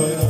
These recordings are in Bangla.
Lord.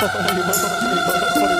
バタバタ。